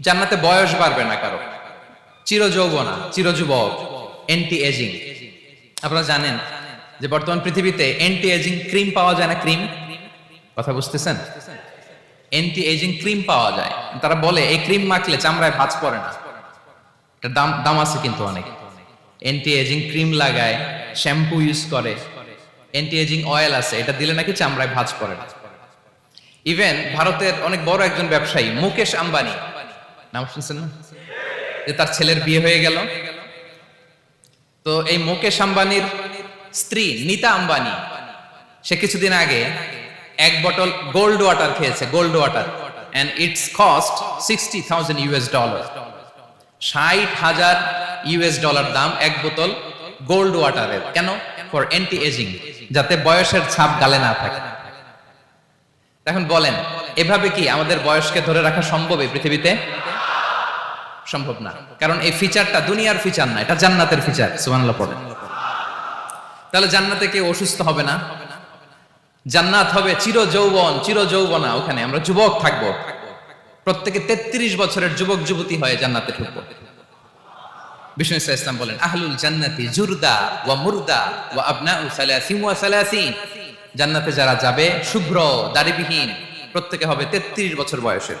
জান্নাতে বয়স বাড়বে না কারও। চির যৌবনা চির যুবক এন্টি এজিং আপনারা জানেন যে বর্তমান পৃথিবীতে এন্টি এজিং ক্রিম পাওয়া যায় না ক্রিম কথা বুঝতেছেন? এন্টি এজিং ক্রিম পাওয়া যায়। তারা বলে, এই ক্রিম মাখলে চামড়ায় ভাঁজ পড়ে না। এটার দাম দাম আছে কিন্তু অনেক। এন্টি এজিং ক্রিম লাগায় শ্যাম্পু ইউজ করে। এন্টি এজিং অয়েল আছে, এটা দিলে নাকি চামড়ায় ভাঁজ পড়ে না। ইভেন ভারতের অনেক বড় একজন ব্যবসায়ী, মুকেশ আম্বানি নাম শুনছেন না? যে তার ছেলের বিয়ে হয়ে গেল। তো এই মুকেশ আম্বানির স্ত্রী নিতা আম্বানি, সে কিছুদিন আগে এক বটল গোল্ড ওয়াটার খেয়েছে, gold water and it's cost sixty thousand US dollar ষাট হাজার ইউএস ডলার দাম এক বোতল গোল্ড ওয়াটারের। কেন? ফর অ্যান্টি এজিং যাতে বয়সের ছাপ গালে না থাকে। এখন বলেন, এভাবে কি আমাদের বয়সকে ধরে রাখা সম্ভব এই পৃথিবীতে? সম্ভব না। কারণ এই ফিচারটা দুনিয়ার ফিচার না, এটা জান্নাতের ফিচার সুবহানাল্লাহ পড়েন। তাহলে জান্নাতে কেউ অসুস্থ হবে না? জান্নাত হবে চির যৌবন চির যৌবনা ওখানে। আমরা যুবক থাকব। প্রত্যেকে 33 বছরের যুবক, যুবতী হয়ে জান্নাতে ঢুকবো। বিষ্ণু ইসলাম বলেন, আহলুল জান্নাতি জুরদা ওয়া মুরদা ওয়া আবনাউ সালাসিন ওয়া সালাসিন। জান্নাতে যারা যাবে, শুভ্র, দাড়িবিহীন, প্রত্যেকে হবে 33 বছর বয়সের।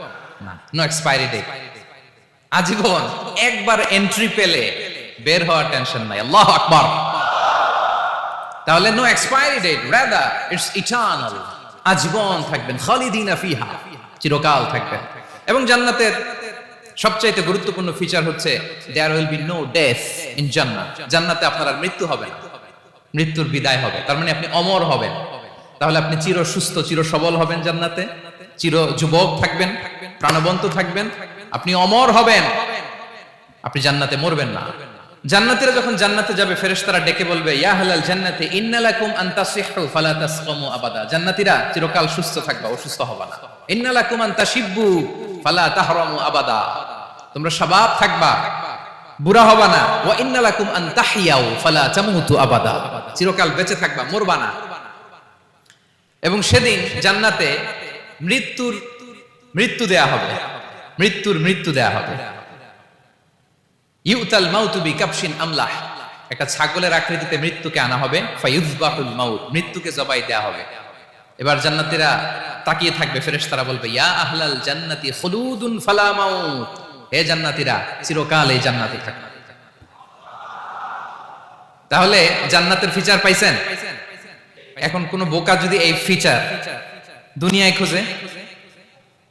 না। এক্সপায়ারি ডেট আজীবন একবার এন্ট্রি পেলে বের হওয়ার টেনশন নাই। আল্লাহ আকবার। তাহলে no expiry date rather it's eternal আজীবন থাকবেন, খালিদিনা ফিহা, চিরকাল থাকবেন। এবং জান্নাতের সবচাইতে গুরুত্বপূর্ণ ফিচার হচ্ছে there will be no death in জান্নাত জান্নাতে আপনার আর মৃত্যু হবে না। মৃত্যুর বিদায় হবে। তার মানে আপনি অমর হবেন। তাহলে আপনি চির সুস্থ চির সবল হবেন জান্নাতে। চির যুবক থাকবেন। প্রাণবন্ত থাকবেন, আপনি অমর হবেন। আপনি জান্নাতে মরবেন না। জান্নাতীরা যখন জান্নাতে যাবে, ফেরেশতারা ডেকে বলবে, ইয়া হালাল জান্নাতে ইন্নালাকুম আন তাসিহু, ফালা তাসকামু আবাদা। জান্নাতীরা চিরকাল সুস্থ থাকবা, অসুস্থ হবা না। ইন্নালাকুম আন তাশিব্বু ফালা তাহরামু আবাদা। তোমরা শাবাব থাকবা, বুড়া হবা না। ওয়া ইন্নালাকুম আন তাহিয়াউ, ফালা তামুতু আবাদা। চিরকাল বেঁচে থাকবা, মরবা না। এবং সেদিন জান্নাতে মৃত্যুর মৃত্যু দেয়া হবে। মৃত্যুর মৃত্যু দেয়া হবে। ইউতাল মাউতু বি কাপশিন আমলাহ। একটা ছাগলের আকৃতিতে মৃত্যুকে আনা হবে। ফায়ুযবাহুল মাউত। মৃত্যুকে জবাই দেয়া হবে। এবার জান্নাতীরা তাকিয়ে থাকবে। ফেরেশতারা বলবে, ইয়া আহলাল জান্নাতি খুলুদুন ফালা মাউত। হে জান্নাতীরা, চিরকাল এই জান্নাতে থাকবে তাহলে জান্নাতের ফিচার পাইছেন? এখন কোন বোকা যদি এই ফিচার দুনিয়ায় খোঁজে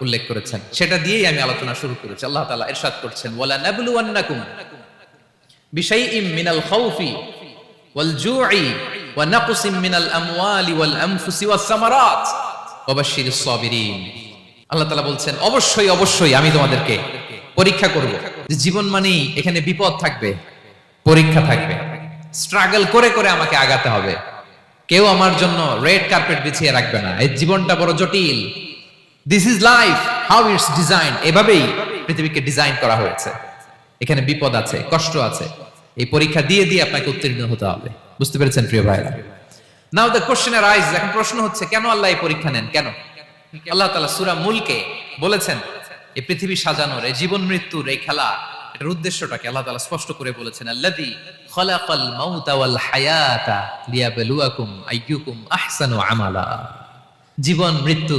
উল্লেখ করেছেন। সেটা দিয়েই আমি আলোচনা শুরু করেছি। আল্লাহ তাআলা ইরশাদ করছেন মিনাল খাউফি ওয়াল জুই ওয়া মিনাল আমওয়ালি ওয়াল আনফুসি ওয়াস সামারাত সাবিরিন। আল্লাহ বলছেন, অবশ্যই অবশ্যই আমি তোমাদেরকে পরীক্ষা করব জীবন মানেই এখানে বিপদ থাকবে, পরীক্ষা থাকবে। স্ট্রাগল করে করে আমাকে আগাতে হবে। কেউ আমার জন্য রেড কার্পেট বিছিয়ে রাখবে না। এই জীবনটা বড় জটিল। This is life how it's design এভাবেই পৃথিবীকে ডিজাইন করা হয়েছে। এখানে বিপদ আছে, কষ্ট আছে। এই পরীক্ষা দিয়ে দিয়ে আপনাকে উত্তীর্ণ হতে হবে। বুঝতে পেরেছেন, প্রিয় ভাইরা নাও দ্য কোশ্চেন রাইজ এখন প্রশ্ন হচ্ছে, কেন আল্লাহ এই পরীক্ষা নেন? কেন? আল্লাহ তাআলা সূরা মুলকে বলেছেন এই পৃথিবী সাজানোর এই জীবন মৃত্যুর এই খেলা। এটার উদ্দেশ্যটাকে আল্লাহ তাআলা স্পষ্ট করে বলেছেন, আল্লাযী খলাকাল মাউতা ওয়াল হায়াতা লিয়াবলুয়াকুম আইয়ুকুম আহসানু আমালা। জীবন, মৃত্যু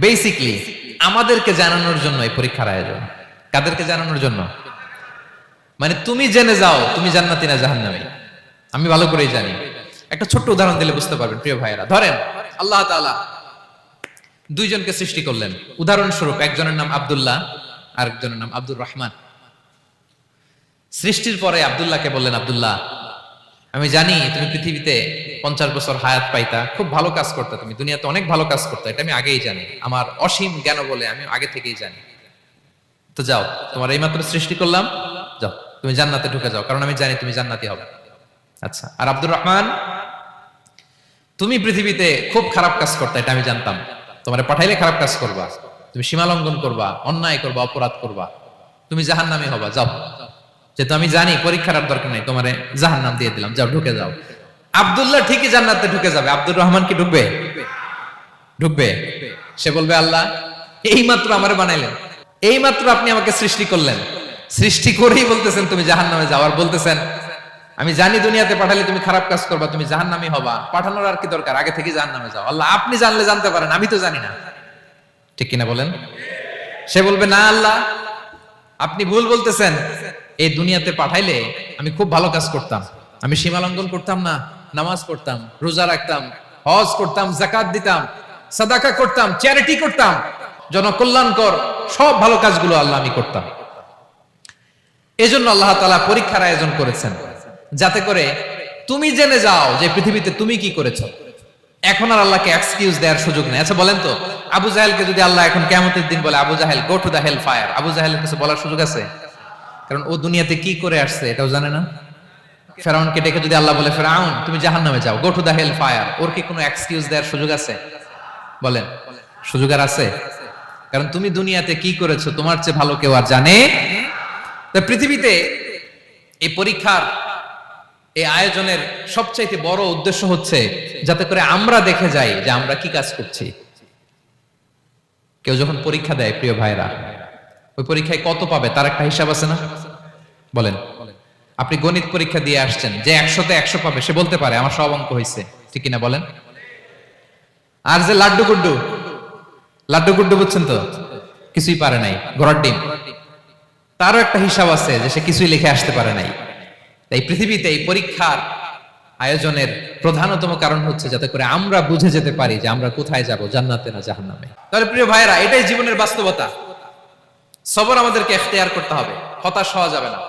বেসিকলি আমাদেরকে জানানোর জন্য এই পরীক্ষার আয়োজন। কাদেরকে জানানোর জন্য? মানে তুমি জেনে যাও, তুমি জান্নাতি না জাহান্নামী। আমি ভালো করেই জানি। একটা ছোট্ট উদাহরণ দিলে বুঝতে পারবেন, প্রিয় ভাইয়েরা। ধরেন, আল্লাহ তাআলা দুইজনকে সৃষ্টি করলেন। উদাহরণস্বরূপ, একজনের নাম আব্দুল্লাহ, আরেকজনের নাম আব্দুর রহমান। সৃষ্টির পরে আব্দুল্লাহকে বললেন, আব্দুল্লাহ আমি জানি তুমি পৃথিবীতে পঞ্চাশ বছর হায়াত পাইতা, খুব ভালো কাজ করতে তুমি, দুনিয়াতে অনেক ভালো কাজ করতে, এটা আমি আগেই জানি, আমার অসীম জ্ঞান বলে আমি আগে থেকেই জানি। তো যাও, তোমার এইমাত্র সৃষ্টি করলাম, যাও, তুমি জান্নাতে ঢুকে যাও, কারণ আমি জানি তুমি জান্নাতি হবে। আচ্ছা আর আব্দুর রহমান, তুমি পৃথিবীতে খুব খারাপ কাজ করতে, এটা আমি জানতাম। তোমার পাঠাইলে খারাপ কাজ করবা, তুমি সীমালঙ্ঘন করবা, অন্যায় করবা, অপরাধ করবা, তুমি জাহান নামে হবা, যাও। যেহেতু আমি জানি পরীক্ষার দরকার নেই, তোমারে জাহান নাম দিয়ে দিলাম। যাও, ঢুকে যাও। আব্দুল্লাহ ঠিকই জান্নাতে ঢুকে যাবে। আব্দুর রহমান কি ঢুকবে? ঢুকবে। সে বলবে, আল্লাহ এই মাত্র আমারে বানাইলেন। এই মাত্র আপনি আমাকে সৃষ্টি করলেন। সৃষ্টি করেই বলতেছেন তুমি জাহান নামে যাও। আর বলতেছেন, আমি জানি দুনিয়াতে পাঠালে তুমি খারাপ কাজ করবা, তুমি জাহান নামে হবা। পাঠানোর আর কি দরকার? আগে থেকে জাহান নামে যাও। আল্লাহ, আপনি জানলে জানতে পারেন, আমি তো জানি না। ঠিক কিনা বলেন? সে বলবে, না, আল্লাহ, আপনি ভুল বলতেছেন। এই দুনিয়াতে পাঠাইলে আমি খুব ভালো কাজ করতাম। আমি সীমালঙ্ঘন করতাম না, নামাজ পড়তাম, রোজা রাখতাম, হজ করতাম জাকাত দিতাম, সাদাকা করতাম চ্যারিটি করতাম, জনকল্যাণকর সব ভালো কাজগুলো আল্লাহ আমি করতাম। এজন্য আল্লাহ তালা পরীক্ষার আয়োজন করেছেন, যাতে করে তুমি জেনে যাও যে পৃথিবীতে তুমি কি করেছ। এখন আর আল্লাহকে এক্সকিউজ দেওয়ার সুযোগ নেই। আচ্ছা বলেন তো, আবু জাহেলকে যদি আল্লাহ এখন কেমতের দিন বলে, Abu Jahl go to the hell fire Abu জাহেলের কিছু বলার সুযোগ আছে? কারণ ও দুনিয়াতে কি করে আসছে এটাও জানে না? ফেরাউনকে ডেকে যদি আল্লাহ বলে, ফেরাউন, তুমি জাহান নামে যাও go to the hell fire ওর কি কোনো এক্সকিউজ দেওয়ার সুযোগ আছে? বলেন। সুযোগ আর আছে? কারণ তুমি দুনিয়াতে কি করেছ, তোমার চেয়ে ভালো কেউ আর জানে? পৃথিবীতে এই পরীক্ষার, এই আয়োজনের সবচাইতে বড় উদ্দেশ্য হচ্ছে যাতে করে আমরা দেখে যাই যে আমরা কি কাজ করছি। কেউ যখন পরীক্ষা দেয়, প্রিয় ভাইরা ওই পরীক্ষায় কত পাবে, তার একটা হিসাব আছে না? বলেন। আপনি গণিত পরীক্ষা দিয়ে আসছেন, যে একশোতে একশো পাবে, সে বলতে পারে, আমার সব অঙ্ক হয়েছে ঠিক কিনা বলেন? আর যে লাড্ডু গুড্ডু লাড্ডু গুড্ডু বুঝছেন তো? কিছুই পারে নাই, ঘোড়ার ডিম। তারও একটা হিসাব আছে যে সে কিছুই লিখে আসতে পারে নাই। তাই পৃথিবীতে এই পরীক্ষার আয়োজনের প্রধানতম কারণ হচ্ছে যাতে করে আমরা বুঝে যেতে পারি যে আমরা কোথায় যাব, জান্নাতে না জাহান্নামে। তাহলে প্রিয় ভাইরা এটাই জীবনের বাস্তবতা। সবর আমাদেরকে এখতিয়ার করতে হবে, হতাশ হওয়া যাবে না।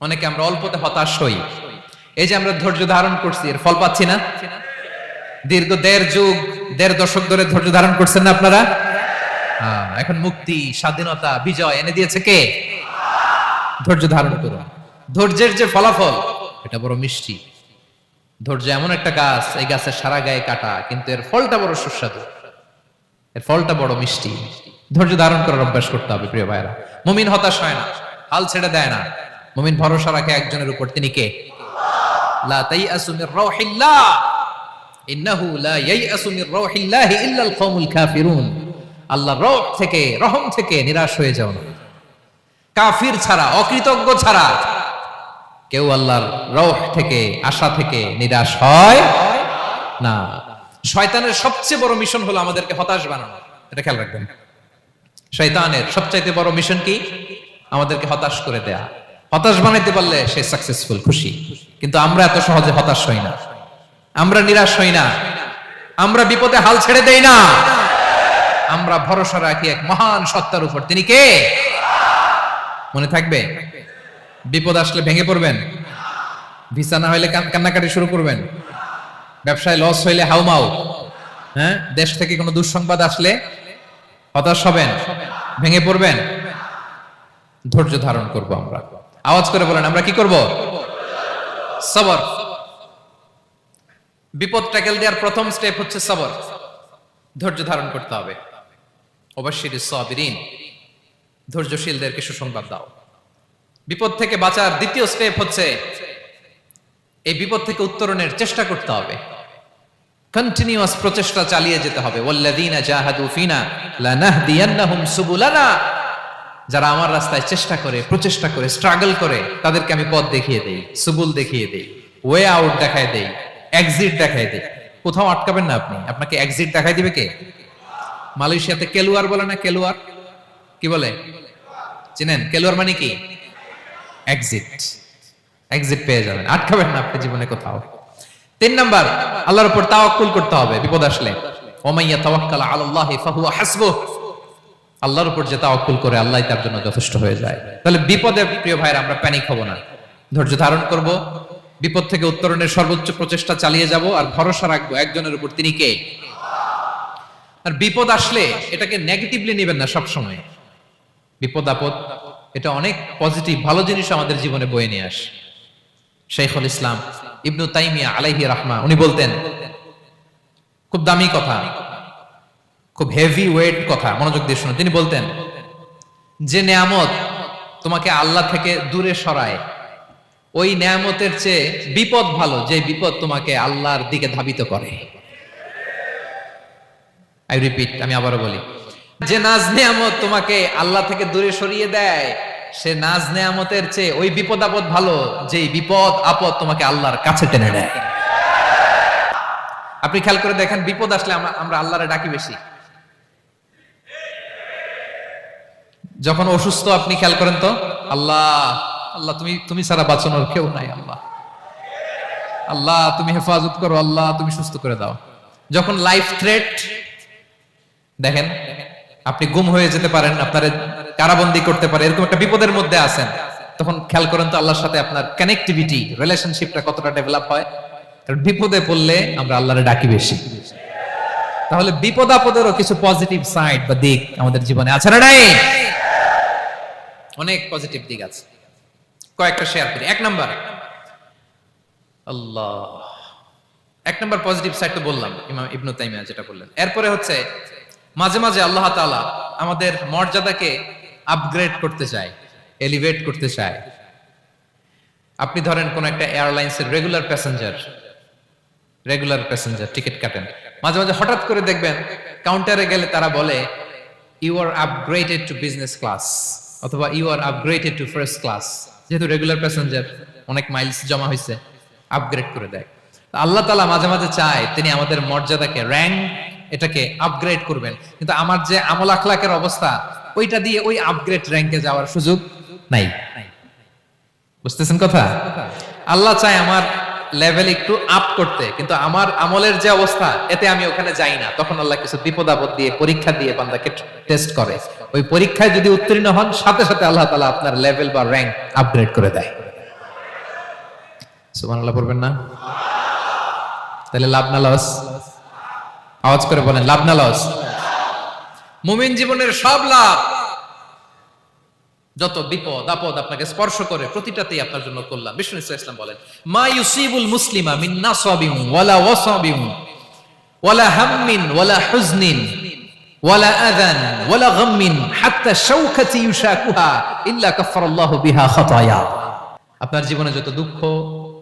অনেকে আমরা অল্পতে হতাশ হই। এই যে আমরা ধৈর্য ধারণ করছি এর ফল পাচ্ছি না? দীর্ঘ দেড় যুগ দেড় দশক ধরে ধৈর্য ধারণ করছেন না আপনারা? হ্যাঁ, এখন মুক্তি স্বাধীনতা বিজয় এনে দিয়েছে কে? ধৈর্য ধারণ করুন। ধৈর্যের যে ফলাফল এটা বড় মিষ্টি। ধৈর্য এমন একটা গাছ এই গাছের সারা গায়ে কাটা কিন্তু এর ফলটা বড় সুস্বাদু। এর ফলটা বড় মিষ্টি। ধৈর্য ধারণ করার অভ্যাস করতে হবে প্রিয় ভাইরা মুমিন হতাশ হয় না হাল ছেড়ে দেয় না। মুমিন ভরসা রাখে একজনের উপর, তিনি কে? লা তাইয়াসু মির রাউহিল্লাহ ইন্নাহু লা ইয়াইয়াসু মির রাউহিল্লাহি ইল্লাল কওমুল কাফিরুন। আল্লাহর রহ থেকে, রহম থেকে নিরাশ হয়ে যাও না। কাফির ছাড়া, অকৃতজ্ঞ ছাড়া কেউ আল্লাহর রহ থেকে, আশা থেকে নিরাশ হয় না। শয়তানের সবচেয়ে বড় মিশন হলো আমাদেরকে হতাশ বানানো। এটা খেয়াল রাখবেন। শয়তানের সবচাইতে বড় মিশন কি? আমাদেরকে হতাশ করে দেয়া। হতাশ বানাইতে পারলে সে সাকসেসফুল খুশি। কিন্তু আমরা এত সহজে হতাশ হই না। আমরা নিরাশ হই না। আমরা বিপদে হাল ছেড়ে দেই না। আমরা ভরসা রাখি এক মহান সত্তার উপর। তিনি কে? মনে থাকবে? বিপদ আসলে ভেঙে পড়বেন। ভিসা না হইলে কান- কান্নাকাটি শুরু করবেন। ব্যবসায় লস হইলে হাউমাউ। হ্যাঁ? দেশ থেকে কোনো দুঃসংবাদ আসলে হতাশ হবেন, ভেঙে পড়বেন। ধৈর্য ধারণ করব আমরা। আওয়াজ করে বলেন, আমরা কি করব? সবর। বিপদ ট্যাকেল দেওয়ার প্রথম স্টেপ হচ্ছে সবর। ধৈর্য ধারণ করতে হবে। অবশ্যই সাবিরিন। ধৈর্যশীলদেরকে সুসংবাদ দাও। বিপদ থেকে বাঁচার দ্বিতীয় স্টেপ হচ্ছে, এই বিপদ থেকে উত্তরণের চেষ্টা করতে হবে। কন্টিনিউয়াস প্রচেষ্টা চালিয়ে যেতে হবে। ওয়াল্লাযীনা জাহাদু ফিনা লানাহদিয়ান্নাহুম সুবুলানা। যারা আমার রাস্তায় চেষ্টা করে, প্রচেষ্টা করে স্ট্রাগল করে, তাদেরকে আমি পথ দেখিয়ে দেই, সুবুল দেখিয়ে দেই ওয়ে আউট দেখায় দেই এক্সিট দেখায় দেই। কোথাও আটকাবেন না আপনি। আপনাকে এক্সিট দেখাই দিবে কে? মালয়েশিয়াতে কেলুয়ার বলে না কেলুয়ার? কি বলে? চিনেন? কেলুয়ার মানে কি? এক্সিট এক্সিট পেয়ে যাবেন। আটকাবেন না আপনি জীবনে কোথাও। তিন নাম্বার, আল্লাহর উপর তাওয়াক্কুল করতে হবে, বিপদ আসলে। ওমাইয়া তাওয়াক্কাল আলাল্লাহি ফাহুয়া হাসবুহ। আল্লাহর উপর যে তাওয়াক্কুল করে আল্লাহ তার জন্য যথেষ্ট হয়ে যায়। তাহলে বিপদে, প্রিয় ভাইরা আমরা প্যানিক হব না। ধৈর্য ধারণ করব। বিপদ থেকে উত্তরণের সর্বোচ্চ প্রচেষ্টা চালিয়ে যাব আর ভরসা রাখব একজনের উপর। তিনি কে? আর বিপদ আসলে এটাকে নেগেটিভলি নেবেন না সব সময় বিপদ, আপদ, এটা অনেক পজিটিভ ভালো জিনিস আমাদের জীবনে বয়ে নিয়ে আসে। শেখুল ইসলাম ইবনু তাইমিয়া আলাইহি রাহমা, উনি বলতেন, খুব দামি কথা। খুব হেভি ওয়েট কথা, মনোযোগ দিয়ে শুনুন। তিনি বলতেন, যে নেয়ামত তোমাকে আল্লাহ থেকে দূরে সরায়, ওই নেয়ামতের চেয়ে বিপদ ভালো, যে বিপদ তোমাকে আল্লাহর দিকে ধাবিত করে। আই রিপিট আমি আবারও বলি, যে নাজ নেয়ামত তোমাকে আল্লাহ থেকে দূরে সরিয়ে দেয়, সে নাজ নেয়ামতের চেয়ে ওই বিপদ আপদ ভালো যে বিপদ আপদ তোমাকে আল্লাহর কাছে টেনে নেয়। আপনি খেয়াল করে দেখেন, বিপদ আসলে আমরা আল্লাহরে ডাকি বেশি। যখন অসুস্থ, আপনি খেয়াল করেন তো? আল্লাহ আল্লাহ, তুমি তুমি ছাড়া বাঁচানোর কেউ নাই, আল্লাহ। আল্লাহ, তুমি হেফাজত করো, আল্লাহ, তুমি সুস্থ করে দাও। যখন লাইফ থ্রেট দেখেন, আপনি গুম হয়ে যেতে পারেন, আপনার কারাবন্দি করতে পারে, এরকম একটা বিপদের মধ্যে আছেন, তখন খেয়াল করেন তো আল্লাহর সাথে আপনার কানেক্টিভিটি রিলেশনশিপটা কতটা ডেভেলপ হয়। কারণ বিপদে পড়লে আমরা আল্লাহরে ডাকি বেশি। তাহলে বিপদ আপদেরও কিছু পজিটিভ সাইড বা দিক আমাদের জীবনে আছে না নাই? অনেক পজিটিভ দিক আছে। কয়েকটা শেয়ার করি। এক নাম্বার আল্লাহ। এক নাম্বার পজিটিভ সাইড তো বললাম, ইমাম ইবনু তাইমিয়া যেটা বললেন। এরপরে হচ্ছে, মাঝে মাঝে আল্লাহ তাআলা আমাদের মর্যাদাকে আপগ্রেড করতে চায় এলিভেট করতে চায়। আপনি ধরেন কোন একটা এয়ারলাইন্সের regular passenger regular passenger ticket কাটেন। মাঝে মাঝে হঠাৎ করে দেখবেন কাউন্টারে গেলে তারা বলে you are upgraded to business class অথবা you are upgraded to first class যেহেতু রেগুলার প্যাসেঞ্জার অনেক মাইলস জমা হয়েছে আপগ্রেড করে দেয়। আল্লাহ তালা মাঝে মাঝে চায় তিনি আমাদের মর্যাদাকে র্যাঙ্ক এটাকে আপগ্রেড করবেন। কিন্তু আমার যে আমল আখলাকের অবস্থা, ওইটা দিয়ে ওই আপগ্রেড র্যাঙ্কে যাওয়ার সুযোগ নাই। বুঝতেছেন কথা? আল্লাহ চায় আমার লেভেল একটু আপ করতে। কিন্তু আমার আমলের যে অবস্থা, এতে আমি ওখানে যাই না। তখন আল্লাহ কিছু বিপদ আপদ দিয়ে পরীক্ষা দিয়ে বান্দাকে টেস্ট করে। ওই পরীক্ষায় যদি উত্তীর্ণ হন, সাথে সাথে আল্লাহ তালা আপনার লেভেল বা র্যাঙ্ক আপগ্রেড করে দেয়। সুমান আল্লাহ পড়বেন না? তাহলে লাভ না লস আওয়াজ করে বলেন, লাভ না লস মুমিন জীবনের সব লাভ। যত বিপদ, আপদ আপনাকে স্পর্শ করে, প্রতিটাতেই আপনার জন্য কল্যাণ। বিষ্ণু ইসলাম বলেন, মা ইউসিবুল মুসলিমা মিন নাসাবিন ওয়ালা ওয়াসাবিন, ওয়ালা হাম্মিন ওয়ালা হুজনিন, ওয়ালা আযান ওয়ালা গাম্মিন, হাত্তা শাওকাতি ইউশাকুহা ইল্লা কাফফারাল্লাহু বিহা খাতায়া। আপনার জীবনে যত দুঃখ,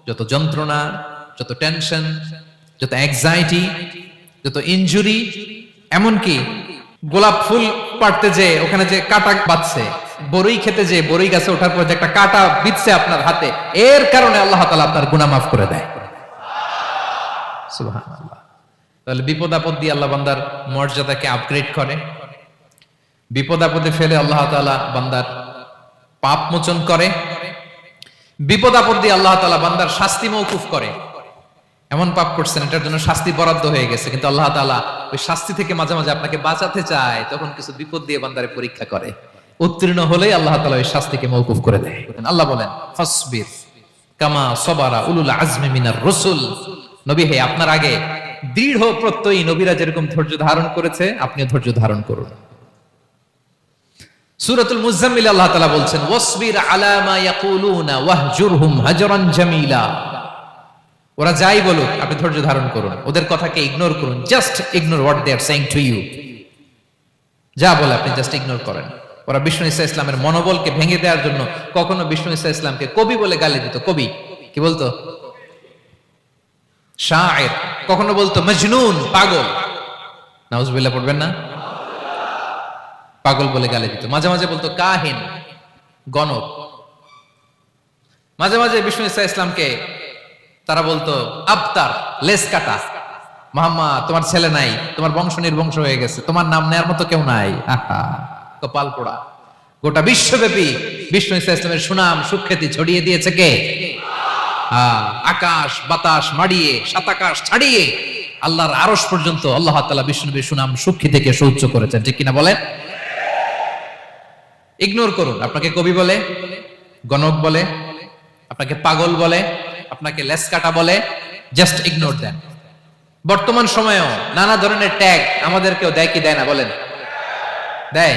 যত যন্ত্রণা, যত টেনশন, যত অ্যাংজাইটি যত ইনজুরি এমনকি গোলাপ ফুল পাড়তে যে ওখানে যে কাটা বাঁচছে বড়ই খেতে যে বড়ই গাছে ওঠার পর যে একটা কাটা বিচ্ছে আপনার হাতে, এর কারণে আল্লাহ তালা আপনার গুনাহ মাফ করে দেয়। তাহলে বিপদ আপদ দিয়ে আল্লাহ বান্দার মর্যাদাকে আপগ্রেড করে। বিপদ আপদে ফেলে আল্লাহ তাআলা বান্দার পাপ মোচন করে। বিপদ আপদ দিয়ে আল্লাহ তাআলা বান্দার শাস্তি মৌকুফ করে। এমন পাপ করছেন, এটার জন্য শাস্তি বরাদ্দ হয়ে গেছে, কিন্তু আল্লাহ তাআলা ওই শাস্তি থেকে মাঝে মাঝে আপনাকে বাঁচাতে চায়, তখন কিছু বিপদ দিয়ে বান্দারে পরীক্ষা করে। উত্তীর্ণ হলেই আল্লাহ তালা ওই শাস্তিকে মৌকুফ করে দেয়। আল্লাহ বলেন, ফসবির কামা সবারা উলুল আজমি মিনার রসুল। নবী, হে, আপনার আগে দৃঢ় প্রত্যয়ী নবীরা যেরকম ধৈর্য ধারণ করেছে ধৈর্য ধারণ করুন। মুজাম্মিল আল্লাহ বলছেন, ওয়াসবির আলা মা ইয়াকুলুনা হাজরান জামিলা। ওরা যাই বলুক, আপনি ধৈর্য ধারণ করুন। ওদের কথাকে ইগনোর করুন, just ignore what they are saying to you. যা বলে আপনি জাস্ট ইগনোর করেন। ওরা বিষ্ণু ইসা ইসলামের মনোবলকে ভেঙে দেওয়ার জন্য কখনো বিষ্ণু ইসা ইসলামকে কবি বলে গালি দিত। কবি? কি বলতো? শায়ের। কখনো বলতো মজনুন পাগল। নাউজুবিল্লাহ পড়বেন না? পাগল বলে গালি দিত। মাঝে মাঝে বলতো কাহিন গণক। মাঝে মাঝে বিষ্ণু ইসা ইসলামকে তারা বলতো আবতার লেস কাটা। মাম্মা তোমার ছেলে নাই তোমার বংশ নির্বংশ হয়ে গেছে তোমার নাম নেয়ার মতো কেউ নাই। আহা, কপাল পোড়া। গোটা বিশ্বব্যাপী বিষ্ণু ইসা ইসলামের সুনাম সুখ্যাতি ছড়িয়ে দিয়েছে কে? আকাশ, বাতাস মাড়িয়ে, সাতাকাশ ছাড়িয়ে আল্লাহর আরস পর্যন্ত আল্লাহ তালা বিষ্ণুনবীর সুনাম সুখী থেকে সৌচ্চ করেছেন। ঠিক কিনা বলেন? ইগনোর করুন। আপনাকে কবি বলে, গণক বলে, আপনাকে পাগল বলে, আপনাকে লেসকাটা বলে জাস্ট ইগনোর দেন বর্তমান সময়েও নানা ধরনের ট্যাগ আমাদেরকেও দেয় কি দেয় না বলেন? দেয়।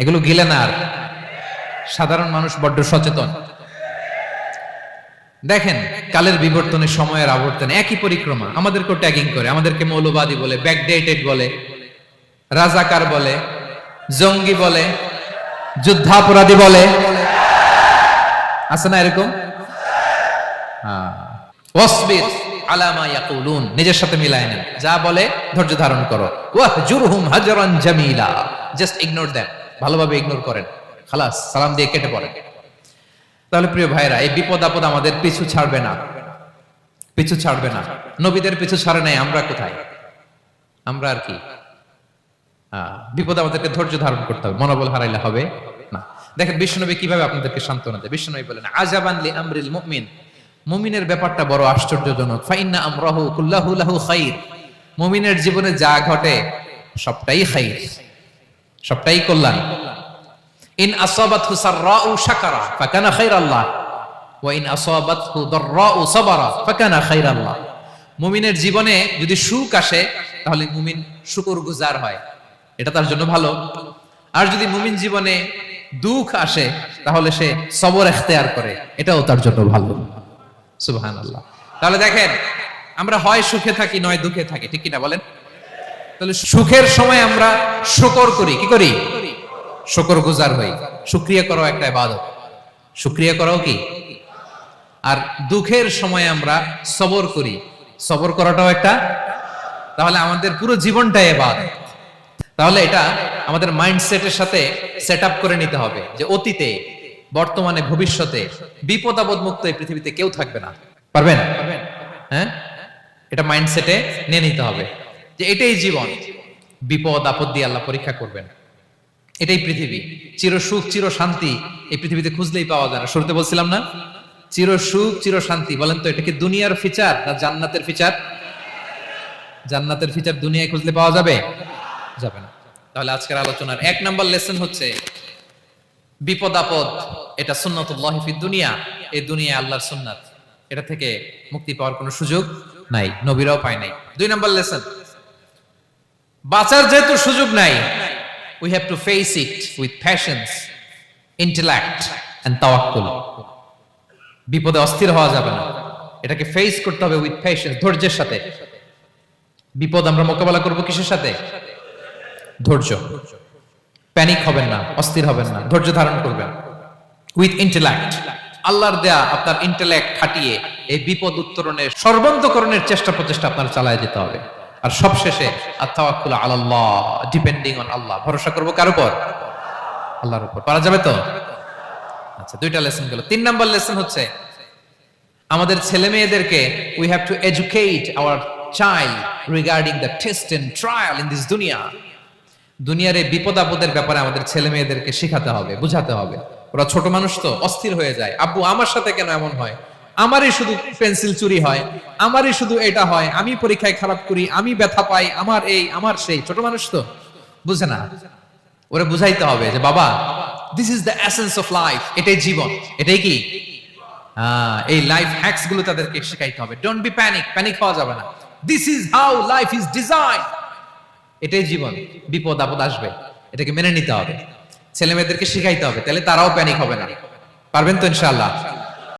এগুলো গিলে না আর। সাধারণ মানুষ বড্ড সচেতন। দেখেন, কালের বিবর্তনে সময়ের আবর্তনে একই পরিক্রমা। আমাদেরকেও ট্যাগিং করে, আমাদেরকে মৌলবাদী বলে ব্যাকডেটেড বলে, রাজাকার বলে, জঙ্গি বলে, যুদ্ধাপরাধী বলে। আছে না এরকম? হ্যাঁ। নিজের সাথে মিলায় নেন। যা বলে ধৈর্য ধারণ করো। ওয়াহজুরহুম হাজরান জামিলা। জাস্ট ইগনোর দেন ভালোভাবে ইগনোর করেন। খালাস, সালাম দিয়ে কেটে পড়েন। তাহলে প্রিয় ভাইরা এই বিপদ আপদ আমাদের পিছু ছাড়বে না। পিছু ছাড়বে না। নবীদের পিছু ছাড়ে নাই, আমরা কোথায়? আমরা আর কি? বিপদ আমাদেরকে ধৈর্য ধারণ করতে হবে, মনোবল হারাইলে হবে না। দেখেন বিশ্বনবী কীভাবে আপনাদেরকে সান্ত্বনা দেয়। বিশ্বনবী বলেন, আজাবান লি আমরিল মুমিন। মুমিনের ব্যাপারটা বড় আশ্চর্যজনক। ফাইন্না আমরাহু কুল্লাহু লাহু খাইর। মুমিনের জীবনে যা ঘটে, সবটাই খাইর। সবটাই কল্যাণ। ইন আসাবাতহু সাররাউ শাকারা, ফাকানা খাইরাল্লাহ। ওয়া ইন আসাবাতহু দাররাউ সাবারা, ফাকানা খাইরাল্লাহ। মুমিনের জীবনে যদি সুখ আসে, তাহলে মুমিন শুকর গুজার হয়। এটা তার জন্য ভালো। আর যদি মুমিন জীবনে দুঃখ আসে, তাহলে সে সবর এখতেয়ার করে। এটাও তার জন্য ভালো। সুবহানাল্লাহ। তাহলে দেখেন, আমরা হয় সুখে থাকি, নয় দুঃখে থাকি, ঠিক কিনা বলেন? তাহলে সুখের সময় আমরা শুকর করি, কি করি? শুকর গুজার হই। শুক্রিয়া করাও একটা ইবাদত। শুক্রিয়া করাও কি? আর দুঃখের সময় আমরা সবর করি। সবর করাটাও একটা? তাহলে আমাদের পুরো জীবনটাই ইবাদত তাহলে এটা আমাদের মাইন্ডসেটের সাথে সেট করে নিতে হবে যে অতীতে, বর্তমানে, ভবিষ্যতে বিপদ আপদ মুক্ত এই পৃথিবীতে কেউ থাকবে না। পারবেন? হ্যাঁ? এটা মাইন্ডসেটে নিয়ে নিতে হবে। যে এটাই জীবন। বিপদ, আপদ দিয়ে আল্লাহ পরীক্ষা করবেন। এটাই পৃথিবী। চির সুখ, চির শান্তি এই পৃথিবীতে খুঁজলেই পাওয়া যায় না। শুরুতে বলছিলাম না? চির সুখ, চির শান্তি। বলেন তো, এটা কি দুনিয়ার ফিচার না জান্নাতের ফিচার? জান্নাতের ফিচার দুনিয়ায় খুঁজলে পাওয়া যাবে? যাবে না। তাহলে আজকের আলোচনার এক নাম্বার লেসন হচ্ছে, বিপদ, আপদ, এটা সুন্নতুল্লাহ ফি দুনিয়া। এই দুনিয়া আল্লাহর সুন্নাত। এটা থেকে মুক্তি পাওয়ার কোনো সুযোগ নাই, নবীরাও পায় নাই। দুই নাম্বার লেসন বাঁচার যেহেতু সুযোগ নাই we have to face it with passions intellect and তাওয়াক্কুল বিপদে অস্থির হওয়া যাবে না। এটাকে ফেস করতে হবে উইথ প্যাশন ধৈর্যের সাথে। বিপদ আমরা মোকাবেলা করব কিসের সাথে? ধৈর্য। প্যানিক হবেন না, অস্থির হবেন না, ধৈর্য ধারণ করবেন। উইথ ইন্টেলেক্ট আল্লাহর দেয়া আপনার ইন্টেলেক্ট খাটিয়ে এই বিপদ উত্তরণের সর্বান্তকরণের চেষ্টা প্রচেষ্টা আপনার চালায় যেতে হবে। আর সবশেষে আত্মাওয়াক্কুল আলাল্লাহ ডিপেন্ডিং অন আল্লাহ। ভরসা করব কার উপর? আল্লাহর উপর। পারা যাবে তো? আচ্ছা দুইটা লেসন গেল। তিন নাম্বার লেসন হচ্ছে, আমাদের ছেলে মেয়েদেরকে we have to educate our child regarding the test and trial in this দুনিয়া দুনিয়ার এই বিপদ আপদের ব্যাপারে আমাদের ছেলে মেয়েদেরকে শেখাতে হবে, বুঝাতে হবে। ওরা ছোট মানুষ তো, অস্থির হয়ে যায়। আব্বু, আমার সাথে কেন এমন হয়? আমারই শুধু পেন্সিল চুরি হয় আমারই শুধু এটা হয় আমি পরীক্ষায় খারাপ করি আমি ব্যথা পাই আমার এই আমার সেই। ছোট মানুষ তো বুঝে না? ওরা বুঝাইতে হবে যে বাবা this is the essence of life এটাই জীবন এটাই কি? আহ, এই লাইফ হ্যাকসগুলো তাদেরকে শেখাইতে হবে। ডোন্ট বি প্যানিক প্যানিক হওয়া যাবে না। This is how life is design এটাই জীবন বিপদ আপদ আসবে এটাকে মেনে নিতে হবে। ছেলে মেয়েদেরকে শিখাইতে হবে তাহলে তারাও প্যানিক হবে না। পারবেন তো ইনশাআল্লাহ?